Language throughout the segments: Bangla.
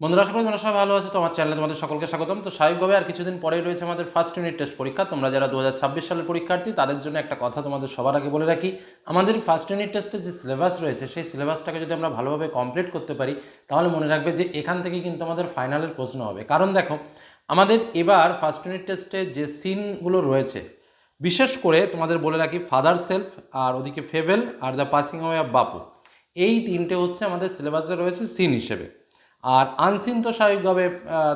বন্ধুরা করি তোমরা সবাই ভালো আছো। তোমার চ্যানেলে তোমাদের সকলকে স্বাগতম। তো স্বাভাবিকভাবে আর কিছুদিন পরেই রয়েছে আমাদের ফার্স্ট ইউনিট টেস্ট পরীক্ষা। তোমরা যারা দু হাজার ছাব্বিশ সালের পরীক্ষার্থী, তাদের জন্য একটা কথা তোমাদের সবার আগে বলে রাখি। আমাদের ফার্স্ট ইউনিট টেস্টের যে সিলেবাস রয়েছে, সেই সিলেবাসটাকে যদি আমরা ভালোভাবে কমপ্লিট করতে পারি, তাহলে মনে রাখবে যে এখান থেকেই কিন্তু আমাদের ফাইনালের প্রশ্ন হবে। কারণ দেখো, আমাদের এবার ফার্স্ট ইউনিট টেস্টে যে সিনগুলো রয়েছে, বিশেষ করে তোমাদের বলে রাখি ফাদার সেলফ আর ওদিকে fable R the passing away of Bapu. এই তিনটে হচ্ছে আমাদের সিলেবাসে রয়েছে সিন হিসেবে। আর আনসিন তো স্বাভাবিকভাবে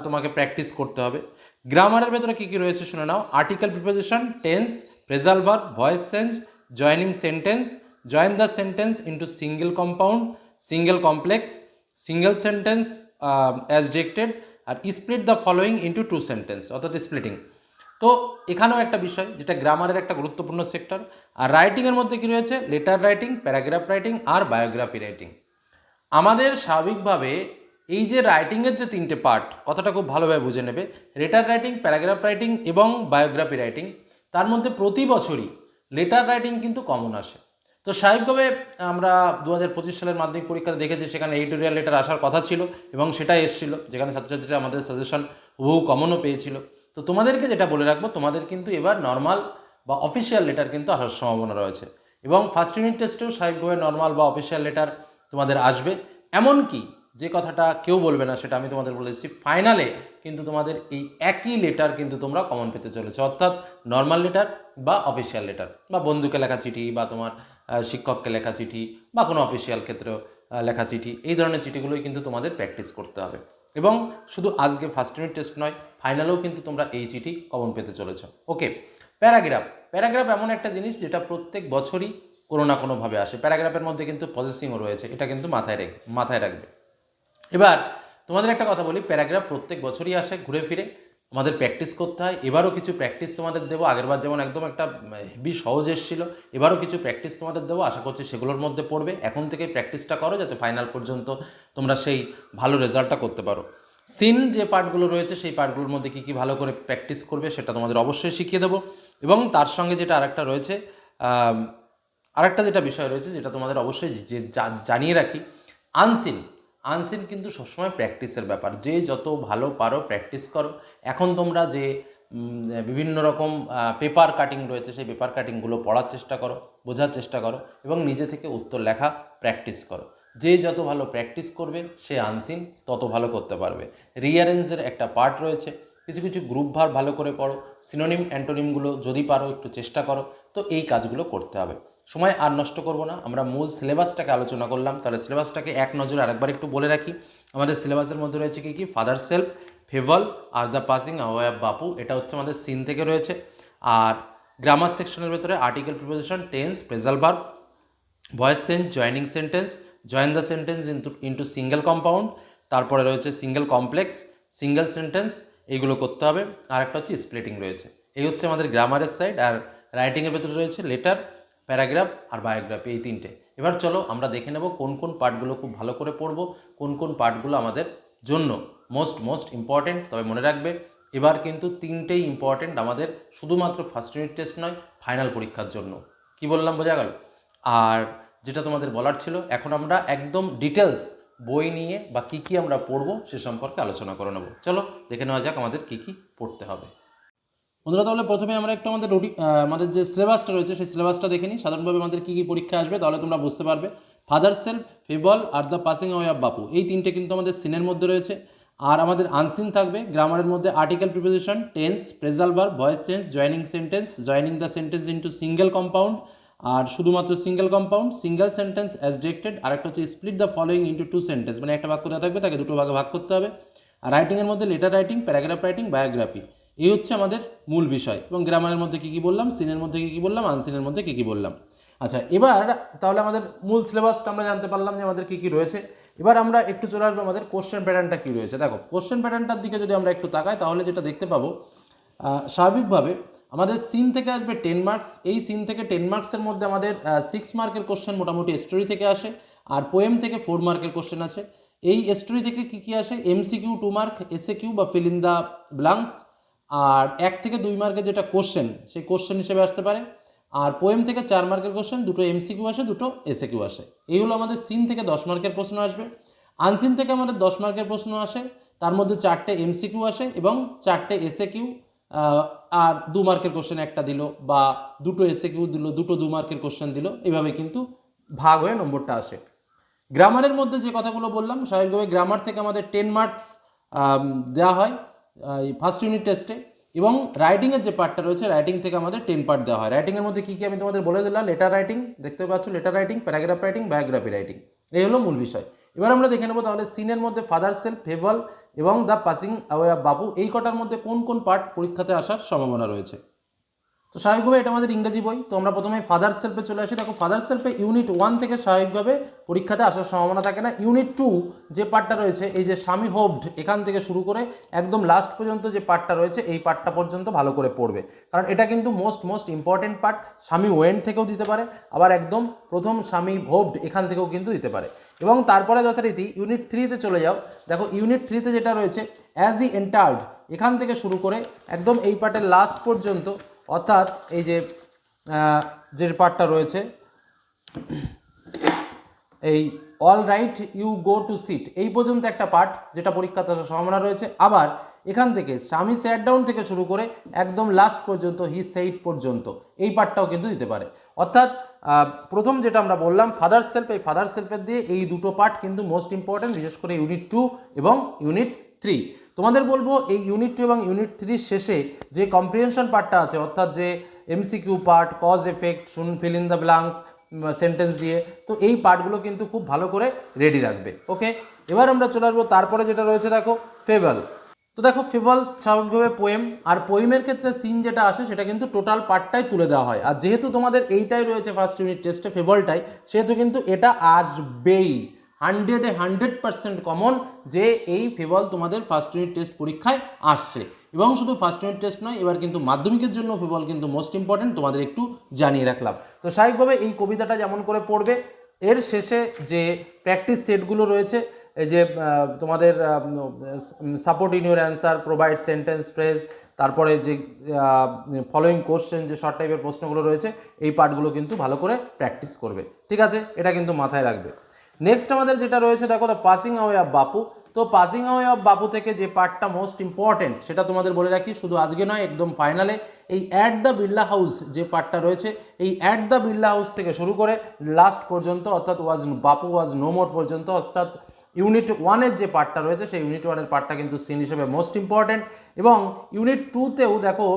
তোমাকে প্র্যাকটিস করতে হবে। গ্রামারের ভেতরে কী কী রয়েছে শুনে নাও। Article preposition tense phrasal verb voice sense joining sentence join the sentence into single compound single complex single sentence as directed R split the following into two sentence অর্থাৎ স্প্লিটিং তো এখানেও একটা বিষয়, যেটা গ্রামারের একটা গুরুত্বপূর্ণ সেক্টর আর রাইটিংয়ের মধ্যে কী রয়েছে? লেটার রাইটিং প্যারাগ্রাফ রাইটিং আর বায়োগ্রাফি রাইটিং আমাদের স্বাভাবিকভাবে এই যে রাইটিংয়ের যে তিনটে পার্ট কথাটা খুব ভালোভাবে বুঝে নেবে। লেটার রাইটিং প্যারাগ্রাফ রাইটিং এবং বায়োগ্রাফি রাইটিং তার মধ্যে প্রতি বছরই লেটার রাইটিং কিন্তু কমন আসে। তো স্বাভাবিকভাবে আমরা দু হাজার পঁচিশ সালের মাধ্যমিক পরীক্ষাতে দেখেছি, সেখানে এডিটোরিয়াল লেটার আসার কথা ছিল এবং সেটাই এসেছিল, যেখানে ছাত্রছাত্রীরা আমাদের সাজেশন বহু কমনও পেয়েছিল। তো তোমাদেরকে যেটা বলে রাখব, তোমাদের কিন্তু এবার নর্মাল বা অফিসিয়াল লেটার কিন্তু আসার সম্ভাবনা রয়েছে। এবং ফার্স্ট ইউনিট টেস্টেও স্বাভাবিকভাবে নর্মাল বা অফিসিয়াল লেটার তোমাদের আসবে। এমনকি যে কথাটা কেউ বলবে না, সেটা আমি তোমাদের বলেছি ফাইনালে কিন্তু তোমাদের এই একই লেটার কিন্তু তোমরা কমন পেতে চলেছে। অর্থাৎ নর্মাল লেটার বা অফিসিয়াল লেটার বা বন্ধুকে লেখা চিঠি বা তোমার শিক্ষককে লেখা চিঠি বা কোনো অফিসিয়াল ক্ষেত্রেও লেখা চিঠি, এই ধরনের চিঠিগুলোই কিন্তু তোমাদের প্র্যাকটিস করতে হবে। এবং শুধু আজকে ফার্স্ট ইউনিট টেস্ট নয় ফাইনালেও কিন্তু তোমরা এই চিঠি কমন পেতে চলেছ। ওকে প্যারাগ্রাফ প্যারাগ্রাফ এমন একটা জিনিস যেটা প্রত্যেক বছরই কোনো না কোনোভাবে আসে। প্যারাগ্রাফের মধ্যে কিন্তু প্রসেসিংও রয়েছে, এটা কিন্তু মাথায় রেখে, মাথায় রাখবে। এবার তোমাদের একটা কথা বলি, প্যারাগ্রাফ প্রত্যেক বছরই আসে ঘুরে ফিরে, আমাদের প্র্যাকটিস করতে হয়, এবারও কিছু প্র্যাকটিস তোমাদের দেবো, আগেরবার যেমন একদম একটা হেভি সহজ এসেছিল, এবারও কিছু প্র্যাকটিস তোমাদের দেবো, আশা করছি সেগুলোর মধ্যে পড়বে, এখন থেকেই প্র্যাকটিসটা করো যাতে ফাইনাল পর্যন্ত তোমরা সেই ভালো রেজাল্টটা করতে পারো। সিন যে পার্টগুলো রয়েছে, সেই পার্টগুলোর মধ্যে কী কী ভালো করে প্র্যাকটিস করবে সেটা তোমাদের অবশ্যই শিখিয়ে দেবো, এবং তার সঙ্গে যেটা আরেকটা রয়েছে আরেকটা যেটা বিষয় রয়েছে, যেটা তোমাদের অবশ্যই জানিয়ে রাখি আনসিন আনসিন কিন্তু সবসময় প্র্যাকটিসের ব্যাপার। যে যত ভালো পারো প্র্যাকটিস করো। এখন তোমরা যে বিভিন্ন রকম পেপার কাটিং রয়েছে, সেই পেপার কাটিংগুলো পড়ার চেষ্টা করো, বোঝার চেষ্টা করো এবং নিজে থেকে উত্তর লেখা প্র্যাকটিস করো। যে যত ভালো প্র্যাকটিস করবে, সে আনসিন তত ভালো করতে পারবে। রিয়ারেঞ্জের একটা পার্ট রয়েছে। কিছু কিছু গ্রুপ ভার ভালো করে পড়ো। সিনোনিম, অ্যান্টোনিমগুলো যদি পারো একটু চেষ্টা করো। তো এই কাজগুলো করতে হবে। সময় আর নষ্ট করব না। আমরা মূল সিলেবাসটাকে আলোচনা করলাম। তাহলে সিলেবাসটাকে এক নজরে আরেকবার একটু বলে রাখি। আমাদের সিলেবাসের মধ্যে রয়েছে কি কি? Father self fable R the passing away of Bapu এটা হচ্ছে আমাদের সিন থেকে রয়েছে। আর গ্রামার সেকশনের ভেতরে article preposition tense phrasal verb voice sense joining sentence join the sentence into into single compound তারপরে রয়েছে সিঙ্গেল কমপ্লেক্স সিঙ্গেল সেন্টেন্স এইগুলো করতে হবে। আর একটা হচ্ছে স্প্লিটিং রয়েছে। এই হচ্ছে আমাদের গ্রামারের সাইড আর রাইটিংয়ের ভেতরে রয়েছে লেটার প্যারাগ্রাফ আর বায়োগ্রাফি, এই তিনটে। এবার চলো আমরা দেখে নেব কোন কোন পার্টগুলো খুব ভালো করে পড়ব, কোন কোন পার্টগুলো আমাদের জন্য মোস্ট মোস্ট ইম্পর্টেন্ট তবে মনে রাখবে, এবার কিন্তু তিনটেই ইম্পর্টেন্ট আমাদের শুধুমাত্র ফার্স্ট ইউনিট টেস্ট নয় ফাইনাল পরীক্ষার জন্য। কি বললাম, বোঝা গেল? আর যেটা তোমাদের বলার ছিল, এখন আমরা একদম ডিটেলস বই নিয়ে বা কী কী আমরা পড়ব সে সম্পর্কে আলোচনা করে নেব। চলো দেখে নেওয়া যাক আমাদের কী কী পড়তে হবে। বন্ধুরা, তাহলে প্রথমে আমরা একটু আমাদের রুটি আমাদের যে সিলেবাসটা রয়েছে, সেই সিলেবাসটা দেখে নিই। সাধারণভাবে আমাদের কী কী পরীক্ষা আসবে, তাহলে তোমরা বুঝতে পারবে। ফাদার সেলফ ফেবল আর দ্য পাসিং অফ বাপু এই তিনটে কিন্তু আমাদের সিনের মধ্যে রয়েছে। আর আমাদের আনসিন থাকবে গ্রামারের মধ্যে article preposition tense phrasal bar voice change joining sentence joining the sentence into single compound আর শুধুমাত্র single compound single sentence as directed আর একটা হচ্ছে split the following into two sentence মানে একটা বাক্য দেওয়া থাকবে, তাকে দুটো ভাগে ভাগ করতে হবে। আর রাইটিংয়ের মধ্যে letter writing paragraph writing biography এই হচ্ছে আমাদের মূল বিষয়। এবং গ্রামারের মধ্যে কী কী বললাম? সিনের মধ্যে কী কী বললাম? আনসিনের মধ্যে কী কী বললাম? আচ্ছা এবার তাহলে আমাদের মূল সিলেবাসটা আমরা জানতে পারলাম যে আমাদের কী কী রয়েছে। এবার আমরা একটু চলে আসব আমাদের কোশ্চেন প্যাটার্নটা কী রয়েছে। দেখো কোশ্চেন প্যাটার্নটার দিকে যদি আমরা একটু তাকাই, তাহলে যেটা দেখতে পাবো স্বাভাবিকভাবে আমাদের সিন থেকে আসবে টেন মার্কস এই সিন থেকে টেন মার্কসের মধ্যে আমাদের সিক্স মার্কের কোশ্চেন মোটামুটি স্টোরি থেকে আসে, আর পোয়েম থেকে ফোর মার্কের কোশ্চেন আছে। এই স্টোরি থেকে কী কী আসে? MCQ two mark SA Q বা ফিল ইন দ্য ব্লাঙ্কস আর এক থেকে দুই মার্কের যেটা কোশ্চেন সেই কোশ্চেন হিসেবে আসতে পারে। আর পোয়েম থেকে চার মার্কের কোশ্চেন দুটো এমসিকিউ আসে, দুটো এসএ কিউ আসে। এই হলো আমাদের সিন থেকে দশ মার্কের প্রশ্ন আসবে। আনসিন থেকে আমাদের দশ মার্কের প্রশ্ন আসে, তার মধ্যে চারটে এমসিকিউ আসে এবং চারটে এসএ কিউ আর দু মার্কের কোশ্চেন একটা দিল বা দুটো এসএ কিউ দিল, দুটো দু মার্কের কোশ্চেন দিল। এইভাবে কিন্তু ভাগ হয়ে নম্বরটা আসে। গ্রামারের মধ্যে যে কথাগুলো বললাম স্বাভাবিকভাবে গ্রামার থেকে আমাদের টেন মার্কস দেওয়া হয়। ফার্স্ট ইউনিট টেস্টে এবং রাইটিংয়ের যে পার্টটা রয়েছে রাইটিং থেকে আমাদের টেন পার্ট দেওয়া হয়। রাইটিংয়ের মধ্যে কী কী আমি তোমাদের বলে দিলাম? লেটার রাইটিং দেখতে পাচ্ছ? Letter writing paragraph writing biography writing এই হলো মূল বিষয়। এবার আমরা দেখে নেব তাহলে সিনের মধ্যে ফাদার সেল ফেভাল এবং দ্য পাসিং অ্যাওয়ে বাবু এই কটার মধ্যে কোন কোন পার্ট পরীক্ষাতে আসার সম্ভাবনা রয়েছে? তো স্বাভাবিকভাবে এটা আমাদের ইংরেজি বই। তো আমরা প্রথমে ফাদার সেলফে চলে আসি। দেখো ফাদার সেলফে ইউনিট ওয়ান থেকে স্বাভাবিকভাবে পরীক্ষাতে আসার সম্ভাবনা থাকে না। ইউনিট টু যে পার্টটা রয়েছে, এই যে স্বামী হোভড এখান থেকে শুরু করে একদম লাস্ট পর্যন্ত যে পার্টটা রয়েছে, এই পার্টটা পর্যন্ত ভালো করে পড়বে। কারণ এটা কিন্তু মোস্ট মোস্ট ইম্পর্টেন্ট পার্ট স্বামী ওয়েন্ড থেকেও দিতে পারে, আবার একদম প্রথম স্বামী হোভড এখান থেকেও কিন্তু দিতে পারে। এবং তারপরে যথারীতি ইউনিট থ্রিতে চলে যাও। দেখো ইউনিট থ্রিতে যেটা রয়েছে অ্যাজ ই এন্টার্ড এখান থেকে শুরু করে একদম এই পার্টের লাস্ট পর্যন্ত অর্থাৎ এই যে যে পার্টটা রয়েছে, এই all right you go to sit এই পর্যন্ত একটা পার্ট যেটা পরীক্ষাতে আসার সম্ভাবনা রয়েছে। আবার এখান থেকে স্বামী স্যাট ডাউন থেকে শুরু করে একদম লাস্ট পর্যন্ত হি সেইট পর্যন্ত, এই পার্টটাও কিন্তু দিতে পারে। অর্থাৎ প্রথম যেটা আমরা বললাম ফাদার সেলফ এই ফাদার সেলফের দিয়ে এই দুটো পার্ট কিন্তু মোস্ট ইম্পর্টেন্ট বিশেষ করে ইউনিট টু এবং ইউনিট থ্রি তোমাদের বলব এই ইউনিট টু এবং ইউনিট থ্রির শেষে যে কম্প্রিহেনশন পার্টটা আছে, অর্থাৎ যে এমসিকিউ পার্ট কজ এফেক্ট শুন fill in the blanks sentence দিয়ে, তো এই পার্টগুলো কিন্তু খুব ভালো করে রেডি রাখবে। ওকে এবার আমরা চলে আসব, তারপরে যেটা রয়েছে দেখো ফেভাল তো দেখো ফেভাল স্বাভাবিকভাবে পোয়েম আর পোয়েমের ক্ষেত্রে সিন যেটা আসে, সেটা কিন্তু টোটাল পার্টটাই তুলে দেওয়া হয়। আর যেহেতু তোমাদের এইটাই রয়েছে ফার্স্ট ইউনিট টেস্টে ফেভালটাই সেহেতু কিন্তু এটা আসবেই। হান্ড্রেডে হান্ড্রেড পার্সেন্ট কমন যে এই ফেবল তোমাদের ফার্স্ট ইউনিট টেস্ট পরীক্ষায় আসছে। এবং শুধু ফার্স্ট ইউনিট টেস্ট নয়, এবার কিন্তু মাধ্যমিকের জন্য ফেবল কিন্তু মোস্ট ইম্পর্টেন্ট তোমাদের একটু জানিয়ে রাখলাম। তো স্বাভাবিকভাবে এই কবিতাটা যেমন করে পড়বে, এর শেষে যে প্র্যাকটিস সেটগুলো রয়েছে, এই যে তোমাদের support in your answer provide sentence phrase তারপরে যে ফলোয়িং কোশ্চেন যে শর্ট টাইপের প্রশ্নগুলো রয়েছে, এই পার্টগুলো কিন্তু ভালো করে প্র্যাকটিস করবে। ঠিক আছে? এটা কিন্তু মাথায় রাখবে। নেক্সট আমাদের যেটা রয়েছে, দেখো দ্য পাসিং অ্যাওয়ে অফ বাপু তো পাসিং অ্যাওয়ে অফ বাপু থেকে যে পার্টটা মোস্ট ইম্পর্টেন্ট সেটা তোমাদের বলে রাখি, শুধু আজকে নয়, একদম ফাইনালে এই অ্যাট দ্য বিড়লা হাউস যে পার্টটা রয়েছে, এই অ্যাট দ্য বিড়লা হাউস থেকে শুরু করে লাস্ট পর্যন্ত, অর্থাৎ ওয়াজ বাপু ওয়াজ নো মোর পর্যন্ত, অর্থাৎ ইউনিট ওয়ানের যে পার্টটা রয়েছে, সেই ইউনিট ওয়ানের পার্টটা কিন্তু সিন হিসেবে মোস্ট ইম্পর্টেন্ট এবং ইউনিট টুতেও দেখো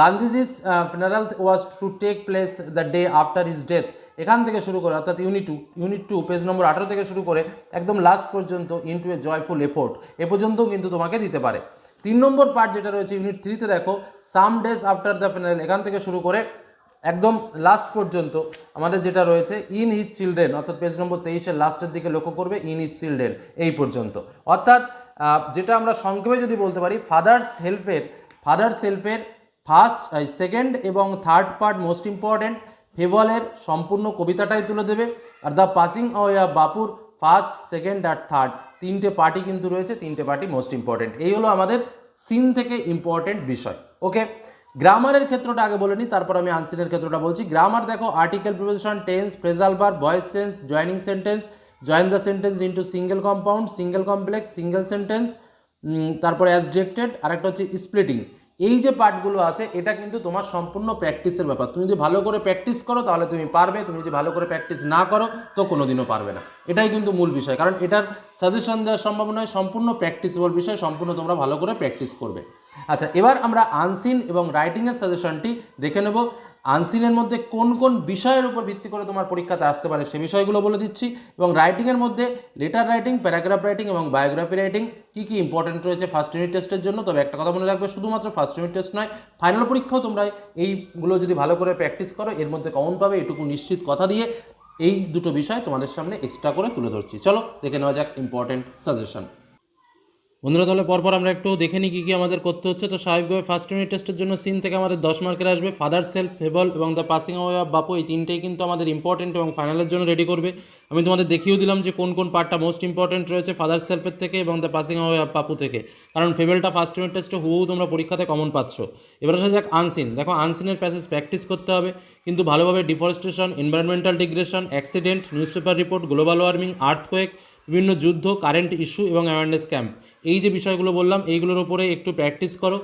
Gandhiji's funeral was to take place the day after his death এখান থেকে শুরু করে, অর্থাৎ unit two unit two page number আঠারো থেকে শুরু করে, একদম লাস্ট পর্যন্ত into a joyful effort a পর্যন্তও কিন্তু তোমাকে দিতে পারে। তিন নম্বর পার্ট যেটা রয়েছে ইউনিট থ্রিতে দেখো some days after the funeral এখান থেকে শুরু করে, একদম লাস্ট পর্যন্ত আমাদের যেটা রয়েছে ইন হিজ চিলড্রেন অর্থাৎ পেজ নম্বর তেইশের লাস্টের দিকে লক্ষ্য করবে ইন হিজ চিলড্রেন এই পর্যন্ত। অর্থাৎ যেটা আমরা সংক্ষেপে যদি বলতে পারি ফাদার্স হেল্পের ফাদার্স হেল্পের ফার্স্ট সেকেন্ড এবং থার্ড পার্ট মোস্ট ইম্পর্টেন্ট ফেভলের সম্পূর্ণ কবিতাটাই তুলে দেবে। আর দ্য পাসিং অফ বাপুর ফার্স্ট সেকেন্ড আর থার্ড তিনটে পার্টি কিন্তু রয়েছে, তিনটে পার্টি মোস্ট ইম্পর্টেন্ট এই হলো আমাদের সিন থেকে ইম্পর্টেন্ট বিষয়। ওকে গ্রামারের ক্ষেত্রটা আগে বলে নিই, তারপর আমি আনসিনের ক্ষেত্রটা বলছি। গ্রামার দেখো article preposition tense phrasal bar voice change joining sentence join the sentence into single compound single complex single sentence তারপরে অ্যাজ আর একটা হচ্ছে স্প্লিটিং এই যে পার্টগুলো আছে, এটা কিন্তু তোমার সম্পূর্ণ প্র্যাকটিসের ব্যাপার। তুমি যদি ভালো করে প্র্যাকটিস করো, তাহলে তুমি পারবে। তুমি যদি ভালো করে প্র্যাকটিস না করো, তো কোনোদিনও পারবে না। এটাই কিন্তু মূল বিষয়। কারণ এটার সাজেশন দেওয়া সম্ভব নয়, সম্পূর্ণ প্র্যাকটিসেবল বিষয়, সম্পূর্ণ তোমরা ভালো করে প্র্যাকটিস করবে। আচ্ছা এবার আমরা আনসিন এবং রাইটিংয়ের সাজেশনটি দেখে নেব। আনসিনের মধ্যে কোন কোন বিষয়ের উপর ভিত্তি করে তোমার পরীক্ষাতে আসতে পারে সে বিষয়গুলো বলে দিচ্ছি এবং রাইটিংয়ের মধ্যে লেটার রাইটিং প্যারাগ্রাফ রাইটিং এবং বায়োগ্রাফি রাইটিং কী কী ইম্পর্টেন্ট রয়েছে ফার্স্ট ইউনিট টেস্টের জন্য। তবে একটা কথা মনে রাখবে, শুধুমাত্র ফার্স্ট ইউনিট টেস্ট নয় ফাইনাল পরীক্ষাও তোমরা এইগুলো যদি ভালো করে প্র্যাকটিস করো, এর মধ্যে কমন পাবে, এটুকু নিশ্চিত কথা দিয়ে এই দুটো বিষয় তোমাদের সামনে এক্সট্রা করে তুলে ধরছি। চলো, দেখে নেওয়া যাক ইম্পর্টেন্ট সাজেশন বন্ধুরা, তাহলে পরপর আমরা একটু দেখে নিই কী কী আমাদের করতে হচ্ছে। তো স্বাভাবিকভাবে ফার্স্ট ইউনিট টেস্টের জন্য সিন থেকে আমাদের দশ মার্কের আসবে। ফাদার সেলফ ফেবল এবং the passing away of Bapu এই তিনটেই কিন্তু আমাদের ইম্পর্টেন্ট এবং ফাইনালের জন্য রেডি করবে। আমি তোমাদের দেখিয়েও দিলাম যে কোন কোন পার্টটা মোস্ট ইম্পর্টেন্ট রয়েছে ফাদার সেলফের থেকে এবং দ্য পাসিং অ্যাওয়ে অফ বাপু থেকে। কারণ ফেবেলটা ফার্স্ট ইউনিট টেস্টে হুবহু তোমরা পরীক্ষাতে কমন পাচ্ছ। এবার আসা যাক আনসিন দেখো আনসিনের প্যাসেজ প্র্যাকটিস করতে হবে। কিন্তু ভালোভাবে deforestation environmental degradation accident news paper report global warming earthquake বিভিন্ন যুদ্ধ কারেন্ট ইস্যু এবং অ্যাওয়ারনেস ক্যাম্প এই যে বিষয়গুলো বললাম, এইগুলোর ওপরে একটু প্র্যাকটিস করো।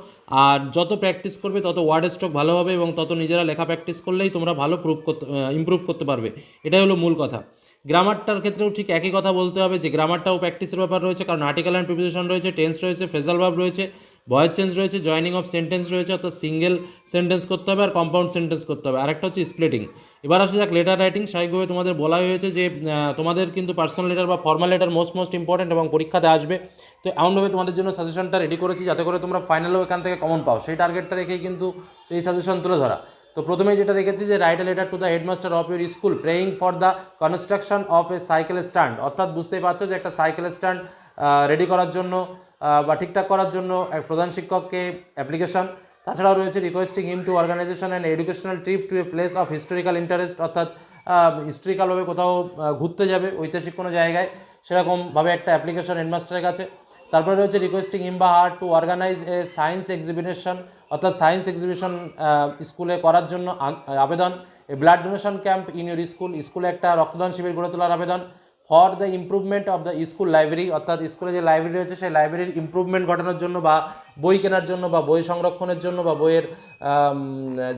আর যত প্র্যাকটিস করবে, তত ওয়ার্ড স্টক ভালো হবে এবং তত নিজেরা লেখা প্র্যাকটিস করলেই তোমরা ভালো প্রুভ করতে ইম্প্রুভ করতে পারবে। এটাই হলো মূল কথা। গ্রামারটার ক্ষেত্রেও ঠিক একই কথা বলতে হবে যে গ্রামারটাও প্র্যাকটিসের ব্যাপার রয়েছে, কারণ আর্টিকেল অ্যান্ড প্রিপোজিশন রয়েছে টেন্স রয়েছে ফেজাল ভাব রয়েছে। ভয়েস চেঞ্জ রয়েছে, জয়নিং অফ সেন্টেন্স রয়েছে, অর্থাৎ সিঙ্গেল সেন্টেন্স করতে হবে আর কম্পাউন্ড সেন্টেন্স করতে হবে। আরেকটা হচ্ছে স্প্লিটিং এবার আসা যাক লেটার রাইটিং স্বাভাবিকভাবে তোমাদের বলা হয়েছে যে তোমাদের কিন্তু পার্সোনাল লেটার বা formal letter most most important এবং পরীক্ষাতে আসবে। তো এমনভাবে তোমাদের জন্য সাজেশনটা রেডি করেছি যাতে করে তোমরা ফাইনালেও এখান থেকে কমন পাও। সেই টার্গেটটা রেখেই কিন্তু এই সাজেশন তুলে ধরা। তো প্রথমেই যেটা রেখেছি যে write letter to the headmaster of your school praying for the construction of a cycle stand অর্থাৎ বুঝতেই পারছ যে, একটা সাইকেল স্ট্যান্ড রেডি করার জন্য বা ঠিকঠাক করার জন্য এক প্রধান শিক্ষককে অ্যাপ্লিকেশন তাছাড়াও রয়েছে requesting him to organisation and educational trip to a place of historical interest অর্থাৎ হিস্টোরিক্যালভাবে কোথাও ঘুরতে যাবে ঐতিহাসিক কোনো জায়গায়। সেরকমভাবে একটা অ্যাপ্লিকেশন হেডমাস্টারের কাছে। তারপরে রয়েছে রিকোয়েস্টিং ইম বা her to organise a science exhibition অর্থাৎ সায়েন্স এক্সিবিশন স্কুলে করার জন্য আবেদন। A blood donation camp in your school স্কুলে একটা রক্তদান শিবির গড়ে তোলার আবেদন। For the improvement of the school library অর্থাৎ স্কুলে যে লাইব্রেরি রয়েছে, সেই লাইব্রেরির ইমপ্রুভমেন্ট ঘটানোর জন্য বা বই কেনার জন্য বা বই সংরক্ষণের জন্য বা বইয়ের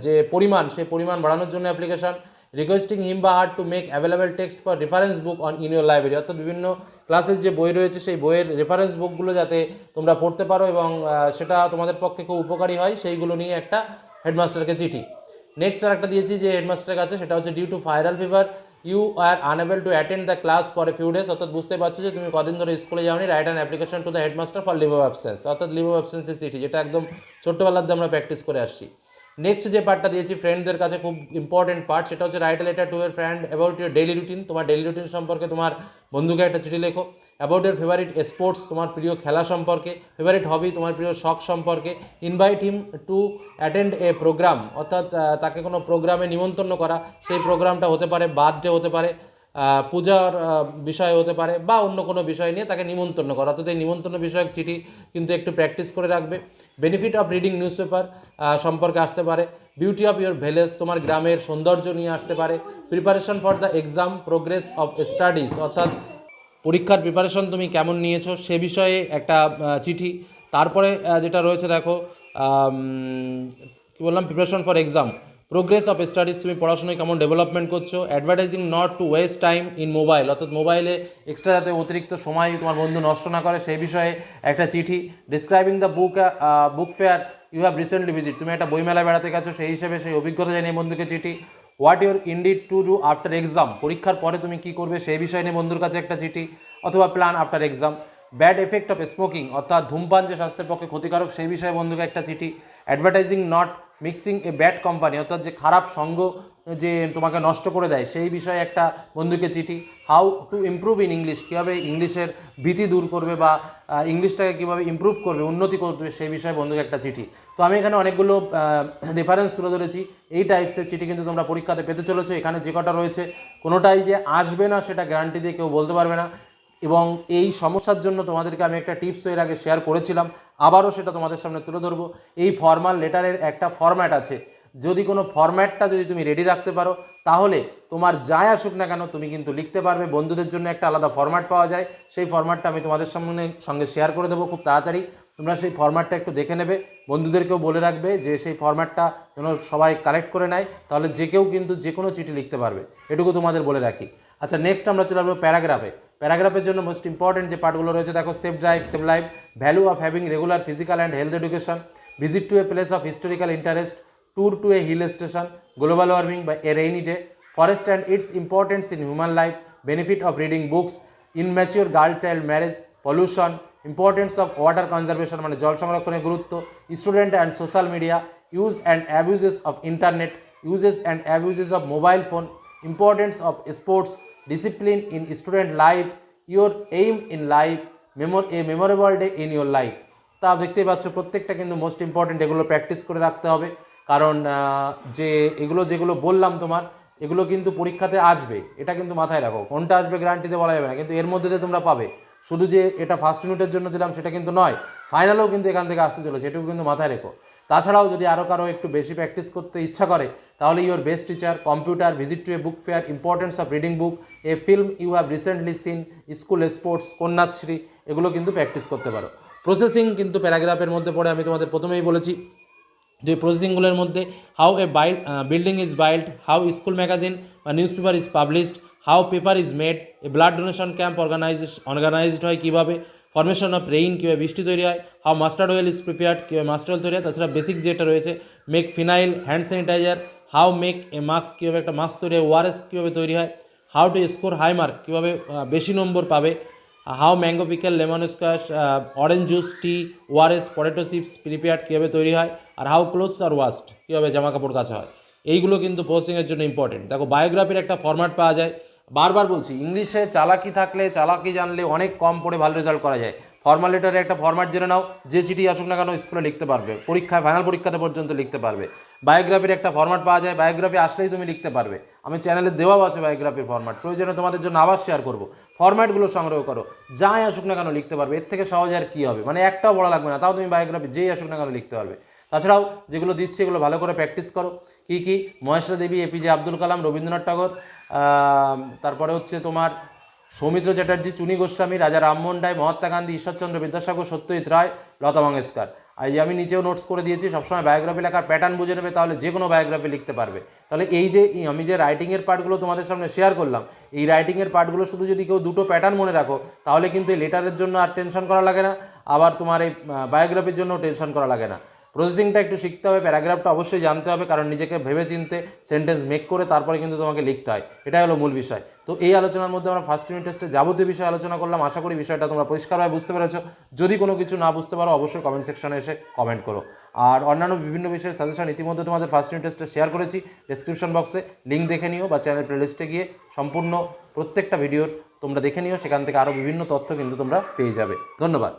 যে পরিমাণ, সেই পরিমাণ বাড়ানোর জন্য অ্যাপ্লিকেশন রিকোয়েস্টিং হিম বা her to make available text for reference book on in your library অর্থাৎ বিভিন্ন ক্লাসের যে বই রয়েছে, সেই বইয়ের রেফারেন্স বুকগুলো যাতে তোমরা পড়তে পারো এবং সেটা তোমাদের পক্ষে খুব উপকারী হয়, সেইগুলো নিয়ে একটা হেডমাস্টারকে চিঠি। নেক্সট আর একটা দিয়েছি যে হেডমাস্টারের কাছে, সেটা হচ্ছে due to viral fever you are unable to attend the class for a few days অর্থাৎ বুঝতে পারছ যে তুমি কদিন ধরে স্কুলে যাওনি right an application to the headmaster for leave absence অর্থাৎ লিভ অ্যাবসেন্সের চিঠি যেটা একদম ছোট্টবেলার দিয়ে আমরা প্র্যাকটিস করে আসছি। নেক্সট যে পার্টটা দিয়েছি ফ্রেন্ডদের কাছে খুব ইম্পর্টেন্ট পার্ট সেটা হচ্ছে write letter to your friend about your daily routine তোমার ডেলি রুটিন সম্পর্কে তোমার বন্ধুকে একটা চিঠি লেখো। অ্যাবাউট ইউর ফেভারিট স্পোর্টস তোমার প্রিয় খেলা সম্পর্কে। ফেভারিট হবি তোমার প্রিয় শখ সম্পর্কে। Invite him to attend a programme অর্থাৎ তাকে কোনো প্রোগ্রামে নিমন্ত্রণ করা। সেই প্রোগ্রামটা হতে পারে বার্থডে হতে পারে। পূজার বিষয় হতে পারে বা অন্য কোনো বিষয় নিয়ে তাকে নিমন্ত্রণ করা। অর্থাৎ এই নিমন্ত্রণ বিষয়ক চিঠি কিন্তু একটু প্র্যাকটিস করে রাখবে। Benefit of reading news paper সম্পর্কে আসতে পারে। বিউটি অফ ইউর ভিলেজ তোমার গ্রামের সৌন্দর্য নিয়ে আসতে পারে। Preparation for the exam progress of studies অর্থাৎ পরীক্ষার প্রিপারেশন তুমি কেমন নিয়েছো সে বিষয়ে একটা চিঠি। তারপরে যেটা রয়েছে দেখো কি বললাম? Preparation for exam progress of studies তুমি পড়াশোনায় কেমন ডেভেলপমেন্ট করছ? Advertising not to waste time in mobile অর্থাৎ মোবাইলে এক্সট্রা যাতে অতিরিক্ত সময় তোমার বন্ধু নষ্ট না করে, সেই বিষয়ে একটা চিঠি describing the book book fair you have recently visit তুমি একটা বইমেলা বেড়াতে গেছো, সেই হিসেবে সেই অভিজ্ঞতা জানিয়ে বন্ধুকে চিঠি। What your intend to do after exam পরীক্ষার পরে তুমি কি করবে, সেই বিষয় নিয়ে বন্ধুর কাছে একটা চিঠি অথবা plan after exam bad effect of smoking অর্থাৎ ধূমপান যে স্বাস্থ্যের পক্ষে ক্ষতিকারক, সেই বিষয়ে বন্ধুকে একটা চিঠি। Advertising not mixing a bad company, অর্থাৎ যে খারাপ সঙ্গ যে তোমাকে নষ্ট করে দেয়, সেই বিষয়ে একটা বন্ধুকে চিঠি how to improve in English কীভাবে ইংলিশের ভীতি দূর করবে বা ইংলিশটাকে কীভাবে ইমপ্রুভ করবে, উন্নতি করবে, সেই বিষয়ে বন্ধুকে একটা চিঠি। তো আমি এখানে অনেকগুলো রেফারেন্স তুলে ধরেছি। এই টাইপসের চিঠি কিন্তু তোমরা পরীক্ষাতে পেতে চলেছো। এখানে যে কটা রয়েছে, কোনোটাই যে আসবে না, সেটা গ্যারান্টি দিয়ে কেউ বলতে পারবে না। এবং এই সমস্যার জন্য তোমাদেরকে আমি একটা টিপস এর আগে শেয়ার করেছিলাম, আবারও সেটা তোমাদের সামনে তুলে ধরবো। এই ফর্মাল লেটারের একটা ফরম্যাট আছে। যদি কোনো ফরম্যাটটা যদি তুমি রেডি রাখতে পারো, তাহলে তোমার যাই আসুক না কেন, তুমি কিন্তু লিখতে পারবে। বন্ধুদের জন্য একটা আলাদা ফরম্যাট পাওয়া যায়। সেই ফরম্যাটটা আমি তোমাদের সামনে, সঙ্গে শেয়ার করে দেবো খুব তাড়াতাড়ি। তোমরা সেই ফরম্যাটটা একটু দেখে নেবে। বন্ধুদেরকেও বলে রাখবে যে সেই ফরম্যাটটা যেন সবাই কালেক্ট করে নেয়। তাহলে যে কেউ কিন্তু যে কোনো চিঠি লিখতে পারবে। এটুকু তোমাদের বলে রাখি। আচ্ছা নেক্সট আমরা চলে আসব প্যারাগ্রাফে। প্যারাগ্রাফের জন্য মোস্ট ইম্পর্টেন্ট যে পার্টগুলো রয়েছে, দেখো safe drive save life value of having regular physical and health education visit to a place of historical interest tour to a hill station global warming বা a rainy day forest and its importance in human life benefit of reading books immature girl child marriage pollution importance of water conservation মানে জল সংরক্ষণের গুরুত্ব student and social media use and abuses of internet uses and abuses of mobile phone importance of sports discipline in student life your aim in life মেমোর a memorable day in your life তা দেখতেই পাচ্ছ, প্রত্যেকটা কিন্তু মোস্ট ইম্পর্টেন্ট এগুলো প্র্যাকটিস করে রাখতে হবে। কারণ যে, এগুলো যেগুলো বললাম তোমার, এগুলো কিন্তু পরীক্ষাতে আসবে। এটা কিন্তু মাথায় রাখো। কোনটা আসবে গ্যারান্টিতে বলা যাবে না। কিন্তু এর মধ্যে দিয়ে তোমরা পাবে। শুধু যে এটা ফার্স্ট ইউনিটের জন্য দিলাম সেটা কিন্তু নয় ফাইনালেও কিন্তু এখান থেকে আসতে চলেছে। এটুকু কিন্তু মাথায় রেখো। তাছাড়াও যদি আরও কারও একটু বেশি প্র্যাকটিস করতে ইচ্ছা করে, তাহলে your best teacher computer visit to a book fair importance of reading book a film you have recently seen school sports Kanyashree, এগুলো কিন্তু প্র্যাকটিস করতে পারো। প্রসেসিং কিন্তু প্যারাগ্রাফের মধ্যে পড়ে, আমি তোমাদের প্রথমেই বলেছি যে প্রসেসিংগুলোর মধ্যে how a build building is built how school magazine বা newspaper is published how paper is made a blood donation camp organise organised হয় কীভাবে ফরমেশন অফ রেইন কীভাবে বৃষ্টি তৈরি হয় how mustard oil is prepared কীভাবে মাস্টার অয়েল তৈরি হয়, তাছাড়া বেসিক যেটা রয়েছে make phenyl hand sanitiser how make a mask কীভাবে একটা মাস্ক তৈরি হয় ওয়ারেস কীভাবে তৈরি হয় how to score high mark কীভাবে বেশি নম্বর পাবে how mango pickle lemon squash orange juice tea wafers potato chips prepared কীভাবে তৈরি হয়, আর হাউ ক্লোথস আর ওয়াস্ট কীভাবে জামা কাপড় কাচা হয়, এইগুলো কিন্তু পোস্টিংয়ের জন্য ইম্পর্টেন্ট দেখো বায়োগ্রাফির একটা ফরম্যাট পাওয়া যায় বারবার বলছি, ইংলিশে চালাকি থাকলে, চালাকি জানলে অনেক কম পড়ে ভালো রেজাল্ট করা যায়। ফর্মাল লেটারে একটা ফরম্যাট জেনে নাও, যে চিঠি আসুক না কেন স্কুলে লিখতে পারবে। পরীক্ষায় ফাইনাল পরীক্ষাতে পর্যন্ত লিখতে পারবে। বায়োগ্রাফির একটা ফরম্যাট পাওয়া যায় বায়োগ্রাফি আসলেই তুমি লিখতে পারবে। আমি চ্যানেলে দেওয়াও আছে বায়োগ্রাফির ফরম্যাট প্রয়োজনে তোমাদের জন্য আবার শেয়ার করব। ফরম্যাটগুলো সংগ্রহ করো। যাই আসুক না কেন লিখতে পারবে, এর থেকে সহজে আর কী হবে? মানে একটাও বড় লাগবে না, তাও তুমি বায়োগ্রাফি যেই আসুক না কেন লিখতে পারবে। তাছাড়াও, যেগুলো দিচ্ছে এগুলো ভালো করে প্র্যাকটিস করো। কী কী? মহেশ্বর দেবী এপিজে আব্দুল কালাম রবীন্দ্রনাথ ঠাকুর তারপরে হচ্ছে তোমার সৌমিত্র চ্যাটার্জি, চুনি গোস্বামী, রাজা রামমোহন রায় মহাত্মা গান্ধী, ঈশ্বরচন্দ্র বিদ্যাসাগর, সত্যজিৎ রায়, লতা মঙ্গেশকর। আর যে আমি নিচেও নোটস করে দিয়েছি, সবসময় বায়োগ্রাফি লেখার প্যাটার্ন বুঝে নেবে, তাহলে যে কোনো বায়োগ্রাফি লিখতে পারবে। তাহলে এই যে আমি যে রাইটিংয়ের পার্টগুলো তোমাদের সামনে শেয়ার করলাম, এই রাইটিংয়ের পার্টগুলো শুধু যদি কেউ দুটো প্যাটার্ন মনে রাখো, তাহলে কিন্তু এই লেটারের জন্য আর টেনশন করা লাগে না, আবার তোমার এই বায়োগ্রাফির জন্য টেনশন করা লাগে না। প্রসেসিংটা একটু শিখতে হবে, প্যারাগ্রাফটা অবশ্যই জানতে হবে, কারণ নিজেকে ভেবে চিনতে সেন্টেন্স মেক করে তারপরে কিন্তু তোমাকে লিখতে হয়। এটাই হলো মূল বিষয়। তো এই আলোচনার মধ্যে আমরা ফার্স্ট ইউনিট টেস্টে যাবতীয় বিষয় আলোচনা করলাম। আশা করি বিষয়টা তোমরা পরিষ্কারভাবে বুঝতে পেরেছ। যদি কোনো কিছু না বুঝতে পারো, অবশ্যই কমেন্ট সেকশনে এসে কমেন্ট করো। আর অন্যান্য বিভিন্ন বিষয়ের সাজেশন ইতিমধ্যে তোমাদের ফার্স্ট ইউনিট টেস্টে শেয়ার করেছি। ডেসক্রিপশন বক্সে লিঙ্ক দেখে নিও বা চ্যানেল প্লেলিস্টে গিয়ে সম্পূর্ণ প্রত্যেকটা ভিডিওর তোমরা দেখে নিও। সেখান থেকে আরও বিভিন্ন তথ্য কিন্তু তোমরা পেয়ে যাবে। ধন্যবাদ।